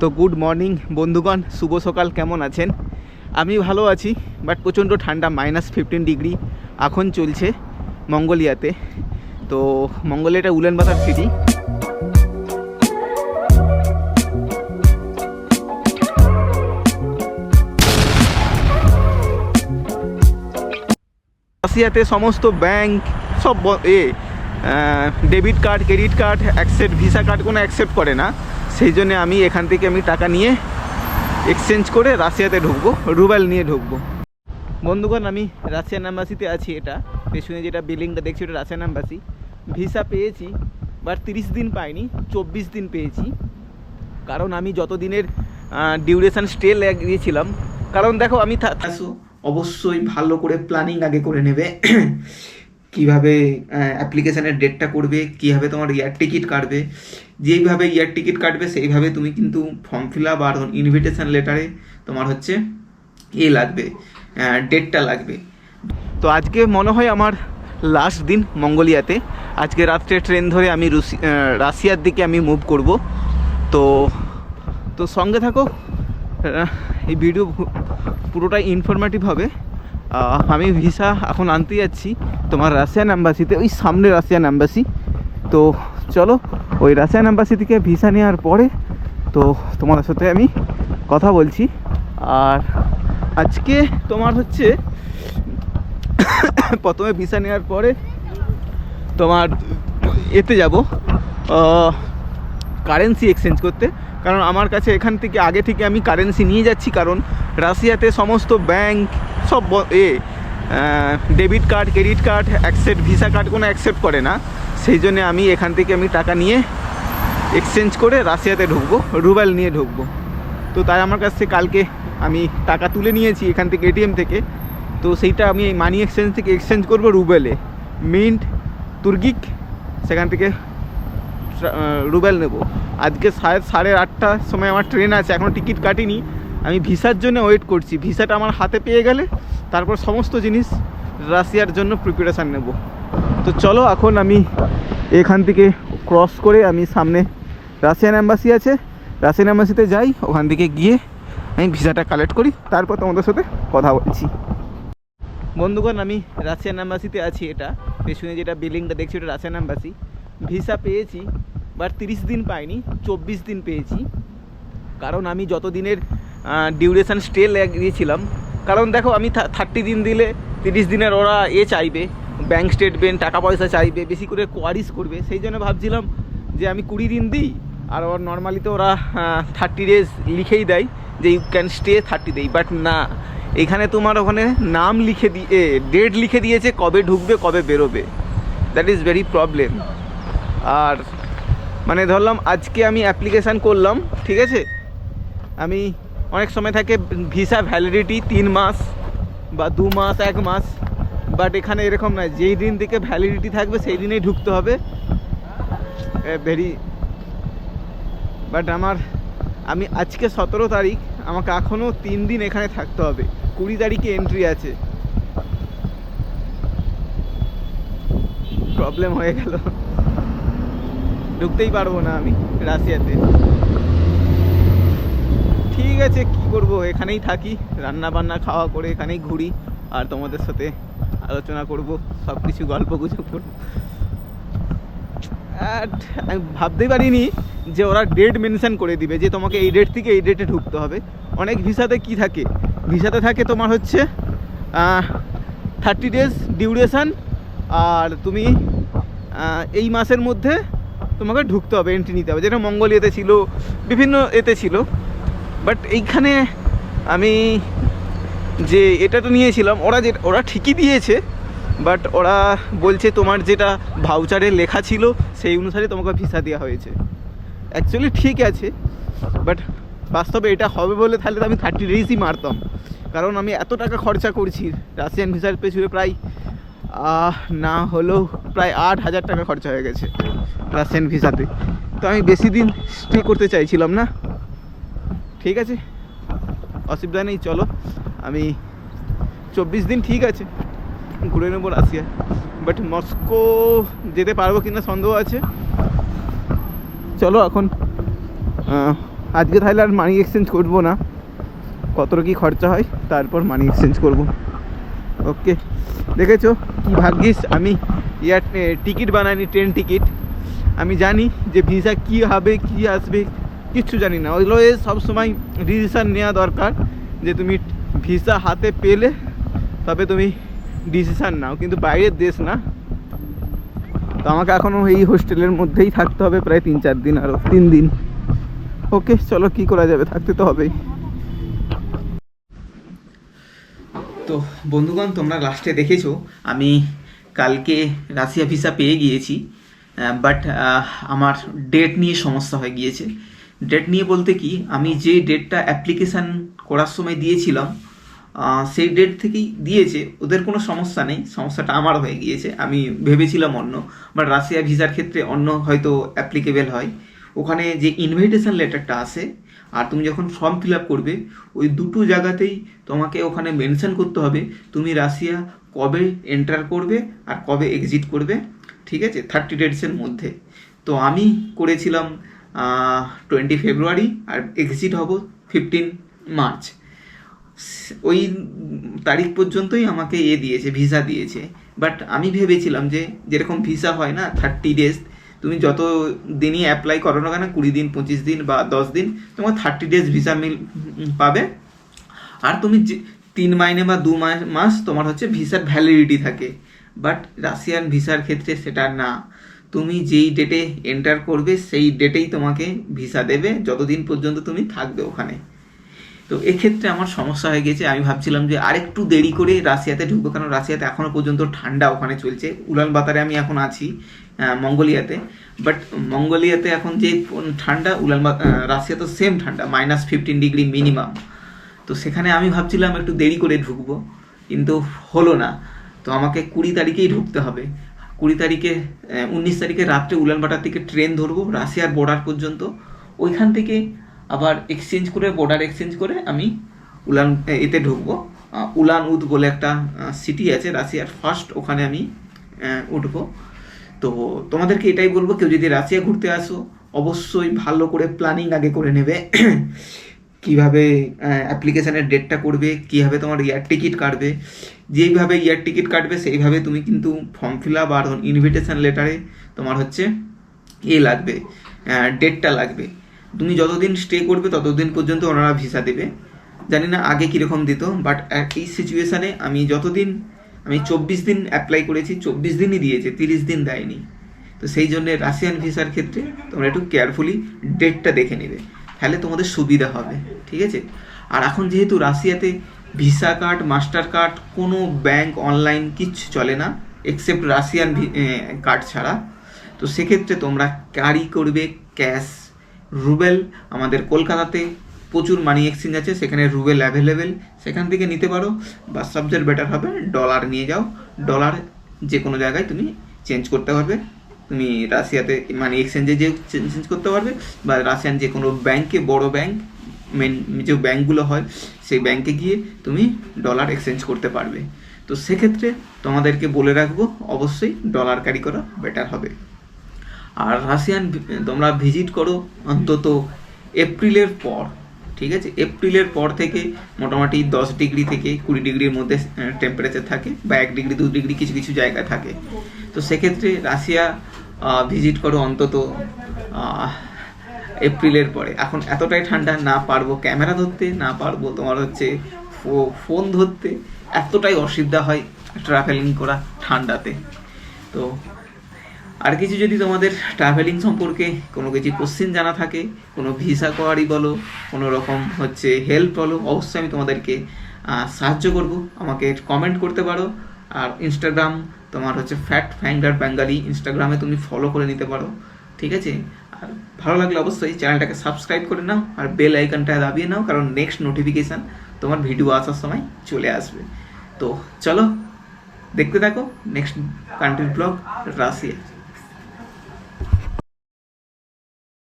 তো good morning বন্ধুগণ। শুভ সকাল, কেমন আছেন? আমি ভালো আছি বাট প্রচণ্ড ঠান্ডা মাইনাস ফিফটিন ডিগ্রি এখন চলছে মঙ্গোলিয়াতে। তো মঙ্গোলিয়াটা উলেনবাজার সিটি রাশিয়াতে সমস্ত ব্যাংক সব এ debit card credit card accept visa card কোনো অ্যাকসেপ্ট করে না। সেই জন্যে আমি এখান থেকে আমি টাকা নিয়ে এক্সচেঞ্জ করে রাশিয়াতে ঢুকবো, রুবেল নিয়ে ঢুকবো। বন্ধুগণ, আমি রাশিয়ান অ্যাম্বাসিতে আছি এটা। পেছনে যেটা বিল্ডিংটা দেখছি, ওটা রাশিয়ান অ্যাম্বাসি ভিসা পেয়েছি বাট তিরিশ দিন পাইনি, চব্বিশ দিন পেয়েছি। কারণ আমি যত দিনের ডিউরেশান স্টে লাগিয়েছিলাম কারণ দেখো আমি অবশ্যই ভালো করে প্ল্যানিং আগে করে নেবে। কীভাবে অ্যাপ্লিকেশানের ডেটটা করবে, কীভাবে তোমার ইয়ার টিকিট কাটবে। যেইভাবে ইয়ার টিকিট কাটবে, সেইভাবে তুমি কিন্তু ফর্ম ফিল আপ আর ইনভিটেশন লেটারে তোমার হচ্ছে এ লাগবে ডেটটা লাগবে। তো আজকে মনে হয় আমার লাস্ট দিন মঙ্গোলিয়াতে। আজকে রাত্রে ট্রেন ধরে আমি রুসি রাশিয়ার দিকে আমি মুভ করব। তো তো সঙ্গে থাকো এই ভিডিও পুরোটাই ইনফরমেটিভ হবে। আমি ভিসা এখন আনতে যাচ্ছি তোমার রাশিয়ান অ্যাম্বাসিতে ওই সামনে রাশিয়ান অ্যাম্বাসি তো চলো, ওই রাশিয়ান অ্যাম্বাসি থেকে ভিসা নেওয়ার পরে তো তোমার সাথে আমি কথা বলছি। আর আজকে তোমার হচ্ছে প্রথমে ভিসা নেওয়ার পরে তোমার এতে যাব কারেন্সি এক্সচেঞ্জ করতে। কারণ আমার কাছে এখান থেকে আগে থেকে আমি কারেন্সি নিয়ে যাচ্ছি, কারণ রাশিয়াতে সমস্ত ব্যাংক সব এ debit card credit card accept visa card কোনো অ্যাকসেপ্ট করে না। সেই জন্যে আমি এখান থেকে আমি টাকা নিয়ে এক্সচেঞ্জ করে রাশিয়াতে ঢুকবো, রুবেল নিয়ে ঢুকবো। তো তাই আমার কাছ থেকে কালকে আমি টাকা তুলে নিয়েছি এখান থেকে এটিএম থেকে। তো সেইটা আমি এই মানি এক্সচেঞ্জ থেকে এক্সচেঞ্জ করব রুবেলে। মিন্ট তুর্গিক, সেখান থেকে রুবেল নেব। আজকে সাড়ে সাড়ে আটটার সময় আমার ট্রেন আছে এখনও টিকিট কাটিনি। আমি ভিসার জন্য ওয়েট করছি। ভিসাটা আমার হাতে পেয়ে গেলে তারপর সমস্ত জিনিস রাশিয়ার জন্য প্রিপারেশান নেব। তো চলো এখন আমি এখান থেকে ক্রস করে আমি সামনে রাশিয়ান অ্যাম্বাসি আছে। রাশিয়ান অ্যাম্বাসিতে যাই, ওখান থেকে গিয়ে আমি ভিসাটা কালেক্ট করি, তারপর তোমাদের সাথে কথা বলছি। বন্ধুগণ, আমি রাশিয়ান অ্যাম্বাসিতে আছি এটা। পেছনে যেটা বিল্ডিংটা দেখছি, ওটা রাশিয়ান অ্যাম্বাসি ভিসা পেয়েছি বাট তিরিশ দিন পাইনি, চব্বিশ দিন পেয়েছি। কারণ আমি যত দিনের ডিউরেশান স্টে লাগিয়েছিলাম, কারণ দেখো আমি থার্টি দিন দিলে তিরিশ দিনের ওরা এ চাইবে। ব্যাংক স্টেটমেন্ট টাকা পয়সা চাইবে, বেশি করে কোয়ারিস করবে। সেই জন্য ভাবছিলাম যে আমি কুড়ি দিন দিই, আর ওর নর্মালি তো ওরা থার্টি ডেজ লিখেই দেয় যে you can stay thirty days but না। এখানে তোমার ওখানে নাম লিখে দিয়ে ডেট লিখে দিয়েছে কবে ঢুকবে, কবে বেরোবে। দ্যাট ইজ ভেরি প্রবলেম আর মানে ধরলাম, আজকে আমি অ্যাপ্লিকেশান করলাম, ঠিক আছে? আমি অনেক সময় থাকে ভিসা ভ্যালিডিটি তিন মাস বা দু মাস, এক মাস। বাট এখানে এরকম নয়, যেই দিন থেকে ভ্যালিডিটি থাকবে, সেই দিনেই ঢুকতে হবে। ভেরি বাট আমার, আমি আজকে সতেরো তারিখ, আমাকে এখনও তিন দিন এখানে থাকতে হবে। কুড়ি তারিখে এন্ট্রি আছে। প্রবলেম হয়ে গেল। ঢুকতেই পারব না আমি রাশিয়াতে। ঠিক আছে, কি করব? এখানেই থাকি রান্না বান্না খাওয়া করে এখানেই ঘুরি, আর তোমাদের সাথে আলোচনা করব সব কিছু গল্প গুজব করব। আমি ভাবতেই পারিনি যে ওরা ডেট মেনশন করে দিবে, যে তোমাকে এই ডেট থেকে এই ডেটে ঢুকতে হবে। অনেক ভিসাতে কি থাকে? ভিসাতে থাকে তোমার হচ্ছে থার্টি ডেজ ডিউরেশন আর তুমি এই মাসের মধ্যে তোমাকে ঢুকতে হবে এন্ট্রি নিতে হবে। যেটা মঙ্গোলিয়াতে ছিল, বিভিন্ন এতে ছিল। বাট এইখানে আমি যে এটা তো নিয়েছিলাম, ওরা যে, ওরা ঠিকই দিয়েছে বাট ওরা বলছে তোমার যেটা ভাউচারে লেখা ছিল, সেই অনুসারে তোমাকে ভিসা দেওয়া হয়েছে। অ্যাকচুয়ালি ঠিক আছে বাট বাস্তবে এটা হবে বলে তাহলে তো আমি থার্টি ডেজই মারতাম। কারণ আমি এত টাকা খরচা করছি রাশিয়ান ভিসার পেছনে প্রায় না হলেও প্রায় আট হাজার টাকা খরচা হয়ে গেছে রাশিয়ান ভিসাতে তো আমি বেশি দিন স্টে করতে চাইছিলাম না। ঠিক আছে? অসুবিধা নেই, চলো। আমি চব্বিশ দিন ঠিক আছে, ঘুরে নেব রাশিয়া বাট মস্কো যেতে পারব কিনা সন্দেহ আছে। চলো এখন আজকে তাহলে আর মানি এক্সচেঞ্জ করব না। কতটা কি খরচা হয়, তারপর মানি এক্সচেঞ্জ করব। ওকে দেখেছ কি ভাগ্যিস আমি ইয়ার টিকিট বানাইনি ট্রেন টিকিট আমি জানি যে ভিসা কী হবে, কী আসবে, কিচ্ছু জানি না। ওইগুলো সবসময় ডিসিশান নেওয়া দরকার যে তুমি ভিসা হাতে পেলে তবে তুমি ডিসিশান নাও, কিন্তু বাইরের দেশ না। তো আমাকে এখনও এই হোস্টেলের মধ্যেই থাকতে হবে প্রায় তিন চার দিন আরও তিন দিন। ওকে, চলো কি করা যাবে, থাকতে তো হবেই। তো বন্ধুগণ, তোমরা লাস্টে দেখেছ, আমি কালকে রাশিয়া ভিসা পেয়ে গিয়েছি বাট আমার ডেট নিয়ে সমস্যা হয়ে গিয়েছে। ডেট নিয়ে বলতে কি, আমি যে ডেটটা অ্যাপ্লিকেশান করার সময় দিয়েছিলাম সেই ডেট থেকেই দিয়েছে, ওদের কোনো সমস্যা নেই, সমস্যাটা আমার হয়ে গিয়েছে, আমি ভেবেছিলাম অন্য বাট রাশিয়া ভিসার ক্ষেত্রে অন্য হয়তো অ্যাপ্লিকেবেল হয়। ওখানে যে ইনভাইটেশন লেটারটা আসে আর তুমি যখন ফর্ম ফিল আপ করবে, ওই দুটো জায়গাতেই তোমাকে ওখানে মেনশন করতে হবে, তুমি রাশিয়া কবে এন্টার করবে আর কবে এক্সিট করবে, ঠিক আছে? থার্টি ডেটসের মধ্যে। তো আমি করেছিলাম টোয়েন্টি ফেব্রুয়ারি আর এক্সিট হব ফিফটিন মার্চ ওই তারিখ পর্যন্তই আমাকে এ দিয়েছে, ভিসা দিয়েছে। বাট আমি ভেবেছিলাম যে যেরকম ভিসা হয় না থার্টি ডেজ তুমি যত দিনই অ্যাপ্লাই করো না কেন, কুড়ি দিন, পঁচিশ দিন বা দশ দিন, তোমার থার্টি ডেজ ভিসা মিল পাবে। আর তুমি তিন মাইনে বা দু মাস মাস তোমার হচ্ছে ভিসার ভ্যালিডিটি থাকে। বাট রাশিয়ান ভিসার ক্ষেত্রে সেটা না। তুমি যেই ডেটে এন্টার করবে, সেই ডেটেই তোমাকে ভিসা দেবে, যতদিন পর্যন্ত তুমি থাকবে ওখানে। তো এক্ষেত্রে আমার সমস্যা হয়ে গেছে। আমি ভাবছিলাম যে আরেকটু দেরি করে রাশিয়াতে ঢুকবো, কারণ রাশিয়াতে এখনও পর্যন্ত ঠান্ডা ওখানে চলছে। উলান বাতারে আমি এখন আছি মঙ্গোলিয়াতে। বাট মঙ্গোলিয়াতে এখন যে ঠান্ডা উলান রাশিয়া তো সেম ঠান্ডা মাইনাস ফিফটিন ডিগ্রি মিনিমাম তো সেখানে আমি ভাবছিলাম একটু দেরি করে ঢুকবো, কিন্তু হলো না। তো আমাকে কুড়ি তারিখেই ঢুকতে হবে। কুড়ি তারিখে উনিশ তারিখে রাত্রে উলানবাটার থেকে ট্রেন ধরবো, রাশিয়ার বর্ডার পর্যন্ত। ওইখান থেকে আবার এক্সচেঞ্জ করে বর্ডার এক্সচেঞ্জ করে আমি উলান এতে ঢুকবো। উলান উদ বলে একটা সিটি আছে, রাশিয়ার ফার্স্ট ওখানে আমি উঠবো। তো তোমাদেরকে এটাই বলব, কেউ যদি রাশিয়া ঘুরতে আসো, অবশ্যই ভালো করে প্ল্যানিং আগে করে নেবে। কীভাবে অ্যাপ্লিকেশানের ডেটটা করবে, কীভাবে তোমার ইয়ার টিকিট কাটবে। যেইভাবে ইয়ার টিকিট কাটবে, সেইভাবে তুমি কিন্তু ফর্ম ফিল আপ আর ইনভিটেশান লেটারে তোমার হচ্ছে এ লাগবে ডেটটা লাগবে। তুমি যতদিন স্টে করবে ততদিন পর্যন্ত ওনারা ভিসা দেবে। জানি না আগে কীরকম দিত বাট এই সিচুয়েশানে আমি যতদিন, আমি চব্বিশ দিন অ্যাপ্লাই করেছি, চব্বিশ দিনই দিয়েছে, তিরিশ দিন দেয়নি। তো সেই জন্যে রাশিয়ান ভিসার ক্ষেত্রে তোমরা একটু কেয়ারফুলি ডেটটা দেখে নেবে। তাহলে তোমাদের সুবিধা হবে, ঠিক আছে? আর এখন যেহেতু রাশিয়াতে ভিসা কার্ড মাস্টার কার্ড কোনো ব্যাংক অনলাইন কিচ্ছু চলে না এক্সেপ্ট রাশিয়ান কার্ড ছাড়া, তো সেক্ষেত্রে তোমরা ক্যারি করবে ক্যাশ রুবেল আমাদের কলকাতাতে প্রচুর মানি এক্সচেঞ্জ আছে, সেখানে রুবেল অ্যাভেলেবেল সেখান থেকে নিতে পারো। বা সবচেয়ে বেটার হবে ডলার নিয়ে যাও। ডলার যে কোনো জায়গায় তুমি চেঞ্জ করতে পারবে। তুমি রাশিয়াতে মানি এক্সচেঞ্জে যে চেঞ্জ করতে পারবে বা রাশিয়ান যে কোনো ব্যাংকে বড় ব্যাংক মেন যে ব্যাংকগুলো হয়, সেই ব্যাংকে গিয়ে তুমি ডলার এক্সচেঞ্জ করতে পারবে। তো সেক্ষেত্রে তোমাদেরকে বলে রাখব, অবশ্যই ডলার ক্যারি করা বেটার হবে। আর রাশিয়ান তোমরা ভিজিট করো অন্তত এপ্রিলের পর, ঠিক আছে? এপ্রিলের পর থেকে মোটামুটি দশ ডিগ্রি থেকে কুড়ি ডিগ্রির মধ্যে টেম্পারেচার থাকে বা এক ডিগ্রি, দু ডিগ্রি কিছু কিছু জায়গায় থাকে। তো সেক্ষেত্রে রাশিয়া ভিজিট করো অন্তত এপ্রিলের পরে। এখন এতটাই ঠান্ডা না পারব ক্যামেরা ধরতে, না পারব তোমার হচ্ছে ফোন ধরতে, এতটাই অসুবিধা হয় ট্রাভেলিং করা ঠান্ডাতে। তো আর কিছু যদি তোমাদের ট্রাভেলিং সম্পর্কে কোনো কিছু কোশ্চেন জানা থাকে, কোনো ভিসা কোয়ারি বলো, কোনো রকম হচ্ছে হেল্প বলো, অবশ্যই আমি তোমাদেরকে সাহায্য করব। আমাকে কমেন্ট করতে পারো। আর ইনস্টাগ্রাম তোমার হচ্ছে ফ্যাট ফ্যাঙ্গার বেঙ্গালি ইনস্টাগ্রামে তুমি ফলো করে নিতে পারো। ঠিক আছে? আর ভালো লাগলে অবশ্যই চ্যানেলটাকে সাবস্ক্রাইব করে নাও আর বেল আইকনটা দাবিয়ে নাও, কারণ নেক্সট নোটিফিকেশান তোমার ভিডিও আসার সময় চলে আসবে। তো চলো, দেখতে থাকো। নেক্সট কান্ট্রির ব্লগ রাশিয়া।